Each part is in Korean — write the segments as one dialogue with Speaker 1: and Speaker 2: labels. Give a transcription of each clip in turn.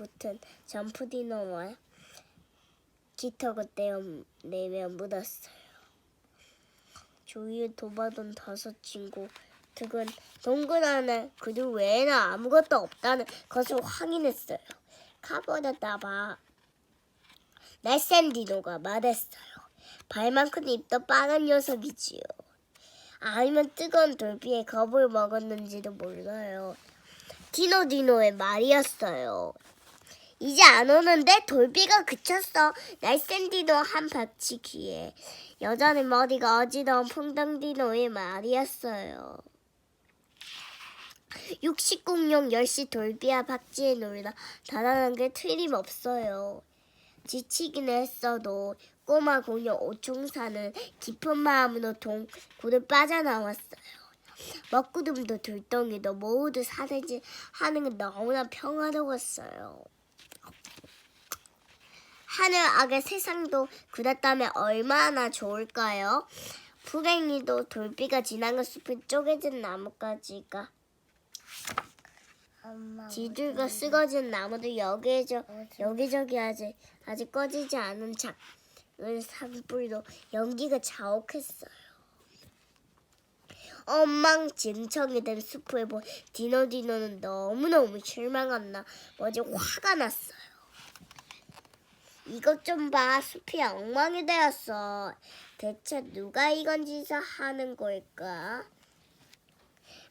Speaker 1: 붙은 점프 디노와 깃털을 떼어내며 묻었어요. 조이의 도받은 다섯 친구 득은 안에 그들 외에는 아무것도 없다는 것을 확인했어요. 카보다다바 날쌘 디노가 말했어요. 발만큼 입도 빠른 녀석이지요. 아니면 뜨거운 돌비에 겁을 먹었는지도 몰라요. 디노 디노의 말이었어요. 이제 안 오는데 돌비가 그쳤어. 날쌘 디노 한 박치 귀에 여자는 머리가 어지러운 풍덩 디노의 말이었어요. 육식공룡 10시 돌비와 박쥐에 놀다 달아난 게 틀림없어요. 지치긴 했어도 꼬마 공룡 오총사는 깊은 마음으로 동굴을 빠져나왔어요. 먹구름도 들덩이도 모두 사대질 하는 게 너무나 평화로웠어요. 하늘 아래 세상도 그랬다면 얼마나 좋을까요? 불행히도 돌비가 지나간 숲을 쪼개진 나뭇가지가. 뒤들과 쓰러진 나무도 여기저 여기저기 아직 아직 꺼지지 않은 작은 산불도 연기가 자욱했어요. 엉망진창이 된 숲을 본 디노디노는 너무너무 실망한 나 머지 화가 났어요. 이것 좀 봐, 숲이 엉망이 되었어. 대체 누가 이건 짓을 하는 걸까?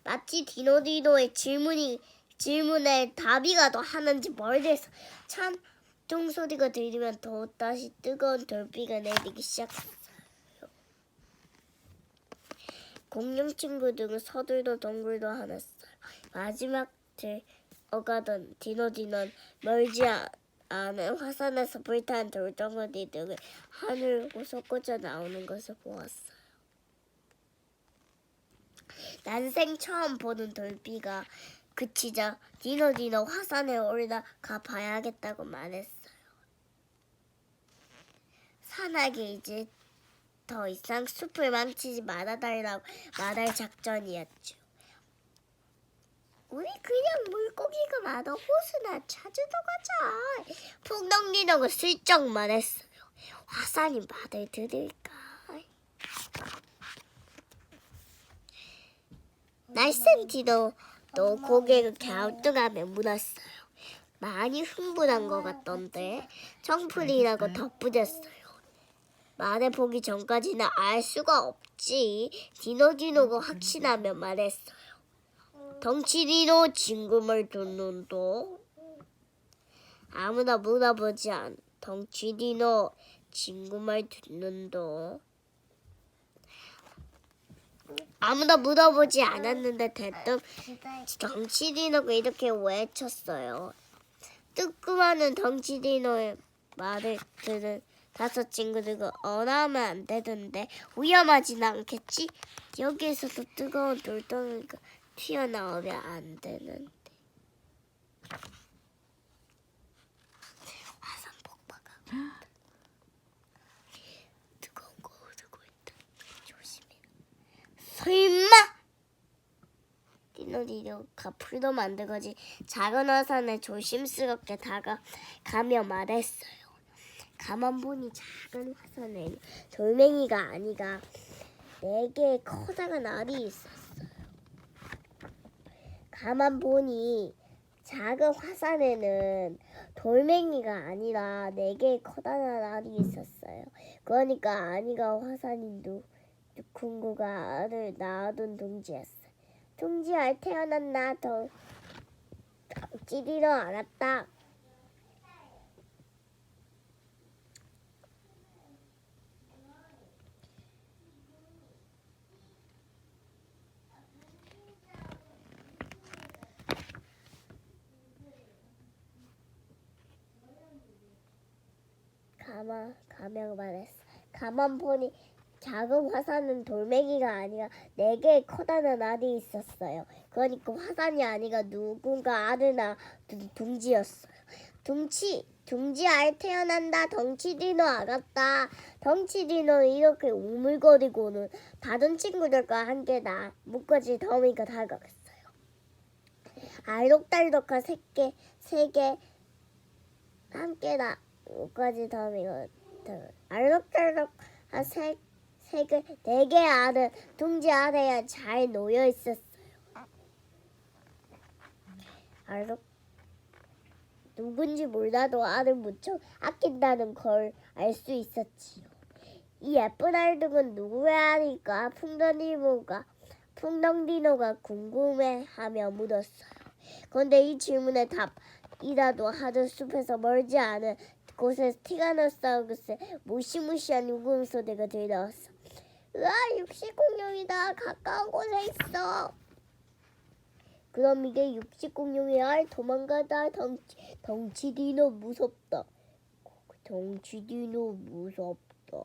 Speaker 1: 마치 디노디노의 질문이 질문에 답이가 더 하는지 멀리서 찬동 소리가 들리면 더 다시 뜨거운 돌비가 내리기 시작했어요. 공룡 친구들은 서둘러 동굴도 하났어요. 마지막 들어가던 디노디노는 멀지 아- 않은 화산에서 불타는 돌덩어리들을 하늘고 솟구쳐 나오는 것을 보았어요. 난생 처음 보는 돌비가 그치자 디노디노 화산에 올라가 봐야겠다고 말했어요. 산악이 이제 더 이상 숲을 망치지 말아달라고 말할 작전이었죠. 우리 그냥 물고기가 많아 호수나 찾으러 가자. 풍덩디노가 슬쩍 말했어요. 화산이 말을 들을까? 날쌘 디노 또 고개를 갸우뚱하며 물었어요. 많이 흥분한 것 같던데 청풀이라고 덧붙였어요. 말해 보기 전까지는 알 수가 없지. 디노디노가 확신하며 말했어요. 덩치디노 진금을 듣는도 아무나 물어보지 않. 덩치디노 진금을 듣는도 아무나 물어보지 않았는데 대뜸
Speaker 2: 기다려.
Speaker 1: 덩치디노가 이렇게 외쳤어요. 뜨끔하는 덩치디노의 말을 들은 다섯 친구들과 언하면 안 되던데 위험하진 않겠지? 여기에서도 뜨거운 돌덩이가 튀어나오면 안 되는데. 화산 온다. 뜨거운 거 흐르고 있다. 조심해. 설마! 디노디노가 풀도 만들거지 작은 화산에 조심스럽게 다가가며 말했어요. 가만 보니 작은 화산에는 돌멩이가 아니라 네 개의 커다란 알이 있었어요. 가만 보니 작은 화산에는 돌멩이가 아니라 네 개의 커다란 알이 있었어요. 그러니까 아니가 화산인 누 누군가가 알을 낳아둔 동지였어요. 동지 알 태어난 나더 찌리러 알았다. 가만 가명 말했어. 가만 보니 작은 화산은 돌멩이가 아니라 네 개의 커다란 알이 있었어요. 그러니까 화산이 아니라 누군가 낳은 둥지였어요. 둥치 둥지 알 태어난다 덩치 디노 알았다. 덩치 디노 이렇게 우물거리고는 다른 친구들과 함께 나뭇가지 더미가 다가갔어요. 알록달록한 새끼 세개 함께 나 까지 다음이고 알록달록 한세 색을 네개 알은 둥지 아래에 잘 놓여 있었어요. 알록 누군지 몰라도 알을 무척 아낀다는 걸 알 수 있었지요. 이 예쁜 알등은 누구의 알일까? 풍덩이모가 풍덩디노가 궁금해하며 물었어요. 그런데 이 질문에 답 이라도 하던 숲에서 멀지 않은 곳에 티가노사우루스의 무시무시한 울음소리가 들려왔어. 으아, 육식공룡이다. 가까운 곳에 있어. 그럼 이게 육식공룡이야. 도망가다. 덩치, 덩치디노 무섭다. 덩치디노 무섭다.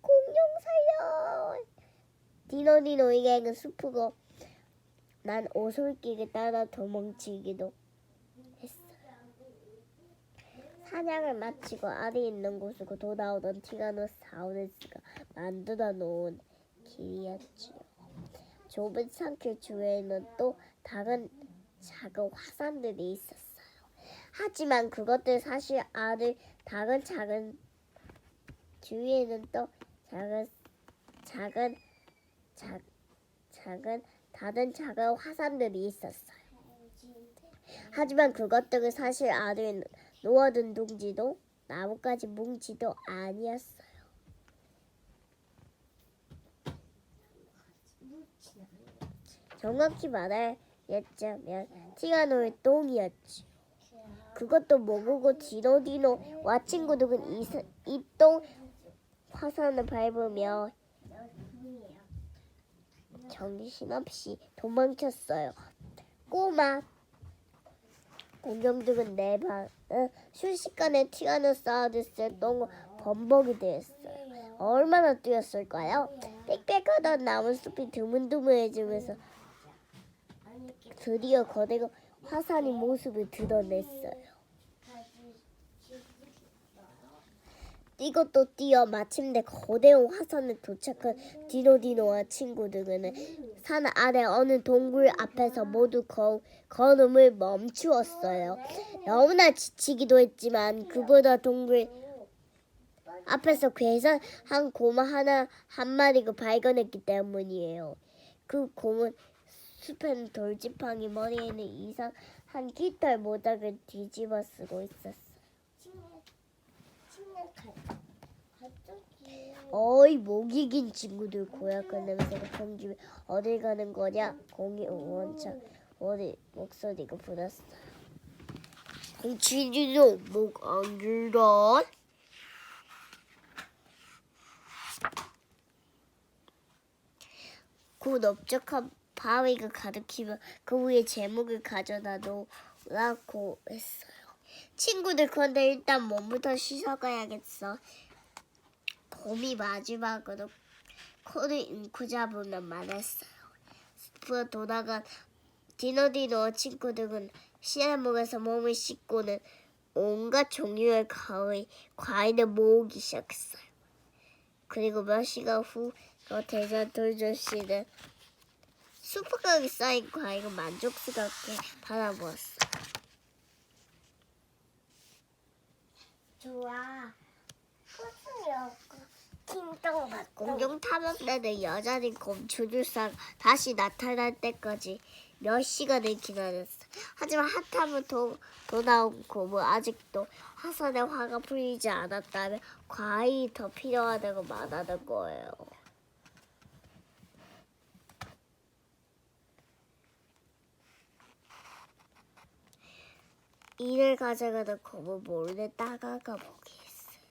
Speaker 1: 공룡 살려. 디노디노에게는 숲이고 난 오솔길을 따라 도망치기도 했어요. 사냥을 마치고 알이 있는 곳으로 돌아오던 티라노사우루스가 만들어 놓은 길이었지요. 좁은 산길 주위에는 또 다른 작은 화산들이 있었어요. 하지만 그것들 사실 알을 다른 작은 주위에는 또 작은 작은 작, 작은 다른 작은 화산들이 있었어요. 하지만 그것들은 사실 알을 놓아둔 둥지도 나뭇가지 뭉치도 아니었어요. 정확히 말하자면 티가노의 똥이었지. 그것도 모르고 디노디노 와 친구들은 이똥 화산을 밟으며 정신없이 도망쳤어요. 꼬마 공룡들은 네방 순식간에 티라노사우루스의 똥을 범벅이 되었어요. 얼마나 뛰었을까요? 빽빽하던 나무 숲이 드문드문해지면서 드디어 거대한 화산이 모습을 드러냈어요. 뛰고 또 뛰어 마침내 거대한 화산에 도착한 디노디노와 친구들은 산 아래 어느 동굴 앞에서 모두 거, 걸음을 멈추었어요. 너무나 지치기도 했지만 그보다 동굴 앞에서 괴산 한 고마 하나 한 마리가 발견했기 때문이에요. 그 곰은 숲엔 돌지팡이 머리에는 이상한 깃털 모닥을 뒤집어 쓰고 있었어. 어이 목이 긴 친구들 고약한 냄새가 풍기며 어딜 가는 거냐? 공이 원차 어디 목소리가 불었어요 공치지도 목안 길다 그 넓적한 바위가 가득히며 그 위에 제목을 가져다 놓으라고 했어요 친구들 그런데 일단 몸부터 씻어가야겠어 봄이 마지막으로 코를 잉고 잡으면 말했어요. 숲으로 돌아간 디노디노 친구들은 씨알목에서 몸을 씻고는 온갖 종류의 과일, 과일을 모으기 시작했어요. 그리고 몇 시간 후 대전 돌조씨는 수프각에 쌓인 과일을 만족스럽게 바라보았어요.
Speaker 2: 좋아. 코스였고 킹동 받고
Speaker 1: 공룡 탐험대는 여전히 곰추들상 다시 나타날 때까지 몇 시간을 기다렸어. 하지만 한참을 도, 돌아온 곰은 아직도 화산의 화가 풀리지 않았다면 과일이 더 필요하다고 말하는 거예요. 이를 가져가는 곰은 몰래 따가가 보기